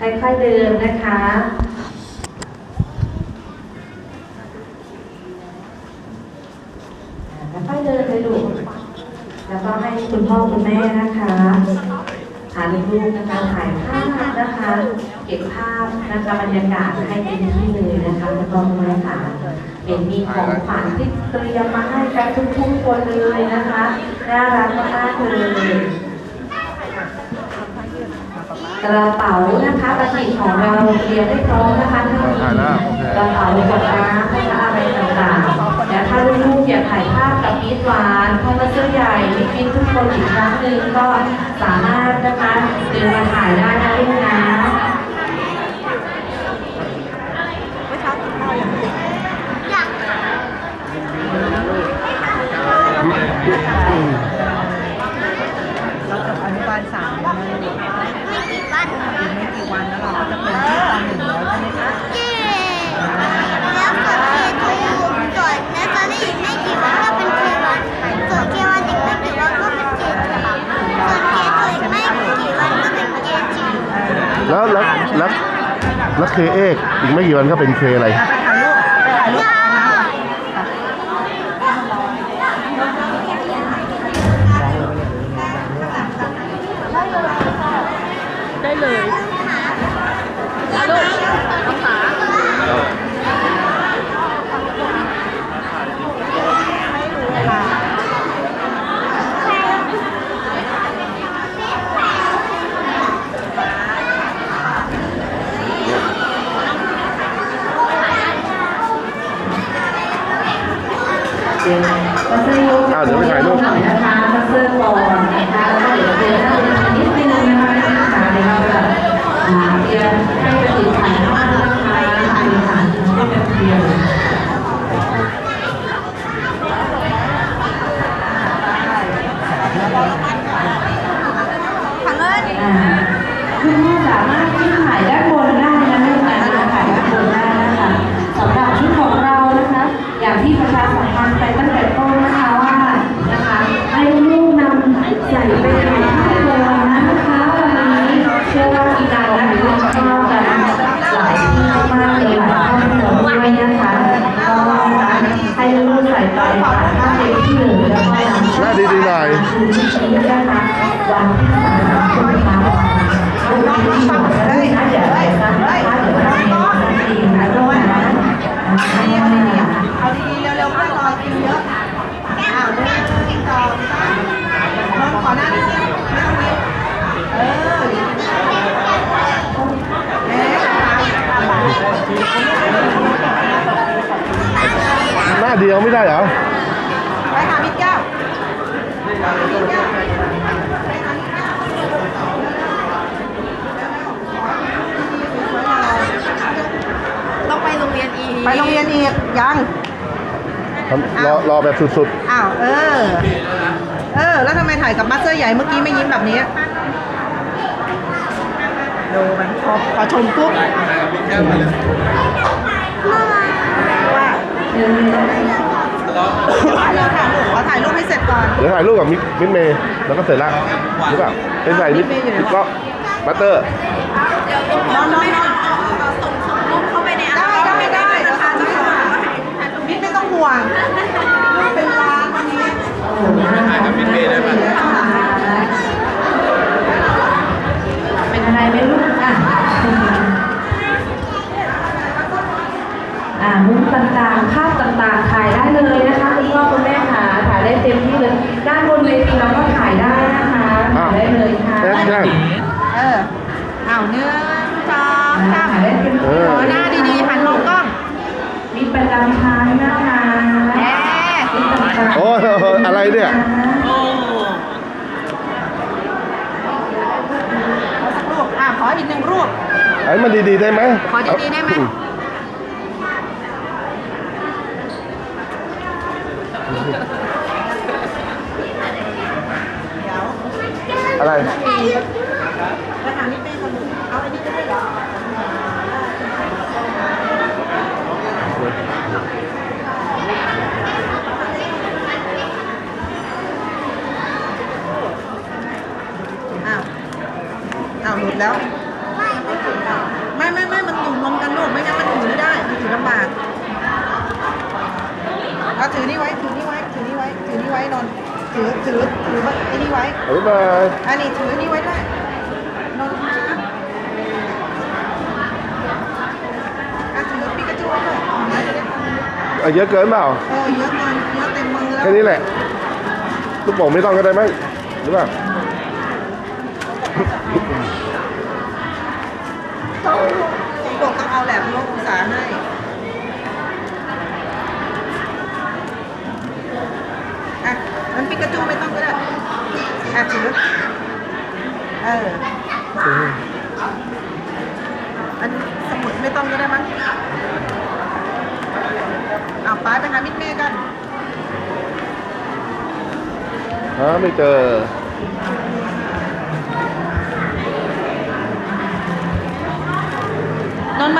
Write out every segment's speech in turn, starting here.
ค่อยๆเดินนะคะ ค่อยๆเดินเลยลูกแล้วก็ให้คุณพ่อคุณแม่นะคะหาลูกๆนะคะถ่ายภาพนะคะ เก็บภาพนะคะบรรยากาศให้เต็มที่เลยนะคะคุณพ่อคุณแม่ค่ะเป็นมีของขวัญที่เตรียมมาให้กันทุกๆคนเลยนะคะน่ารักมากๆเลย กระเป๋านะคะบัตรของเราเตรียมให้พร้อมนะคะท่านถ่ายแล้วโอเคกระเป๋าขวดน้ำนะคะอะไรต่างๆและถ้าลูกๆอยากถ่ายภาพกับมิตรหวานพ่อมาเสื้อใหญ่มิตรมิตรทุกคนอีกครั้งหนึ่งก็สามารถนะคะเดินมาถ่ายได้นะลูกนะ เราจบอนุบาลสามแล้วนะลูก ไม่กี่วัน อีกไม่กี่วันแล้วเราก็จะเป็นที่ปหนึ่งแล้วใช่ไหมคะ เย้แล้วส่วนเคทูส่วนเนสเซอรี่อีกไม่กี่วันก็เป็นเควันส่วนเควันอีกไม่กี่วันก็เป็นเคทูส่วนเคทูอีกไม่กี่วันก็เป็นเคจี แล้วแล้วแล้วแล้วเคเอกอีกไม่กี่วันก็เป็นเคอะไร ไปถ่ายรูปไปถ่ายรูปกับน้ำไปได้เลยลูกน้องขา เดี๋ยวมา เสื้อยก อ้าวเดี๋ยวไปถ่ายรูป หน่อยนะคะมาเสื้อก่อนนะคะแล้วก็เดี๋ยวเดินหน้าไปนิดนึงนะคะเดี๋ยวเราจะอ่าเตรียมให้ไปติดถ่ายภาพนะคะถ่ายถ่ายให้แบบเดียว ถังเงิน อ่าคุณแม่สามารถขึ้นถ่ายด้านบนได้นะลูกนะถ่ายด้านบนได้นะคะสำหรับชุดของเรานะคะ อย่างที่ประชาสัมพันธ์ไปตั้งแต่ต้นนะคะว่านะคะให้ลูกนำใส่ไปถ่ายภาพก่อนนะคะวันนี้เชื่อว่าอีกนานนะคะชอบกันหลายที่มากเลยหลายครอบครัวด้วยนะคะก็นะคะให้ลูกใส่ไปถ่ายภาพเต็มที่เลยแล้วก็นำ หน้าดีๆหน่ อยคือที่ชี้นะคะวันที่สามกุมภาพันธ์ลูกที่หมดแล้วนะเดี๋ยวไปนะเดี๋ยวทำเองทำเองนะลูกนะนะเอาดีๆเร็วๆไม่รอคิวเยอะอ้าวหนึ่งสองสามลงขอหน้านิดนึงไม่ต้องรีบเออหน้าเดียวไม่ได้เหรอ ไปหามิตรแก้ว ต้องไปโรงเรียนอีก ไปโรงเรียนอีกยัง ทำรอรอแบบสุดอ้าว เออ เออ แล้วทำไมถ่ายกับมาสเตอร์ใหญ่เมื่อกี้ไม่ยิ้มแบบนี้ดูมันพอพอชมปุ๊บว่าเราถ่ายรูปขอถ่ายรูปให้เสร็จก่อน ๆ เดี๋ยวถ่ายรูปกับมิกมิกเมย์แล้วก็เสร็จละหรือเปล่าเป็นใส่มิกมิกเมย์อยู่ไหนมิกก็บัตเตอร์ น้องน้องน้องส่งส่งรูปเข้าไปใน ได้ได้ได้นะคะได้ค่ะมิก ไม่ต้องห่วงรูปเป็นล้านวันนี้ถ่ายกับพี่เมย์ได้ไหมเป็นอะไรไม่รู้อะอ่ามุมต่างๆภาพต่างๆถ่ายได้เลยนะคะคุณพ่อคุณแม่ค่ะถ่ายได้เต็มที่เลย ด้านบนเวทีเราก็ถ่ายได้นะคะถ่ายได้เลยค่ะแอคชั่นเอออ้าวหนึ่งสองอ่าสามถ่ายได้เต็มที่เออ ขอหน้าดีๆหันมองกล้อง มีประจำชั้นนะคะ แหม มีต่างๆ โอ้ยอะไรเนี่ยขอสักรูปอะขออีกหนึ่งรูป ไอ้มันดีๆได้ไหมขอดีๆได้ไหม อะไรแล้วถามนี่เป็นคนดูเอาอันนี้ได้เหรอ แล้ว ไม่ไม่ไม่มันอยู่รวมกันลูกไม่งั้นมันถือไม่ได้มันถือลำบากเอาถือนี่ไว้ถือนี่ไว้ถือนี่ไว้ถือนี่ไว้นอนถือถือถือไอ้นี่ไว้บ๊ายบอันนี้ถือนี่ไว้ได้นอนอนถือปีกระจูไว้ด้วยเยอะเกินเปล่าเออเยอะเกินเยอะเต็มมือแล้วแค่นี้แหละลูกโป่งไม่ต้องก็ได้ไหมหรือเปล่า บอกต้องเอาแหลมลบองศาให้อะมันปิกาจูไม่ต้องก็ได้อะถือเอออันสมุดไม่ต้องก็ได้มั้งเอาป้าไปหามิดเมย์กันหาไม่เจอ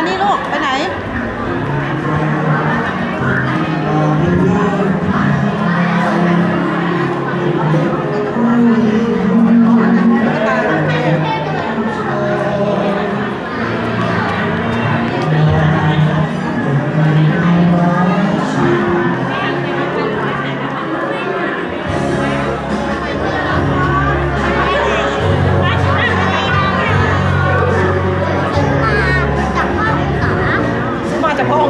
มานี่ลูกไปไหนจาก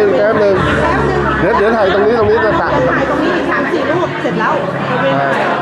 นึ่งแป๊บหนึ่งแป๊บนึง เดี๋ยวเดี๋ยวถ่ายตรงนี้ตรงนี้จะตัด ถ่ายตรงนี้อีกสามสี่รูปเสร็จแล้วเพื่อนเยอะแยะ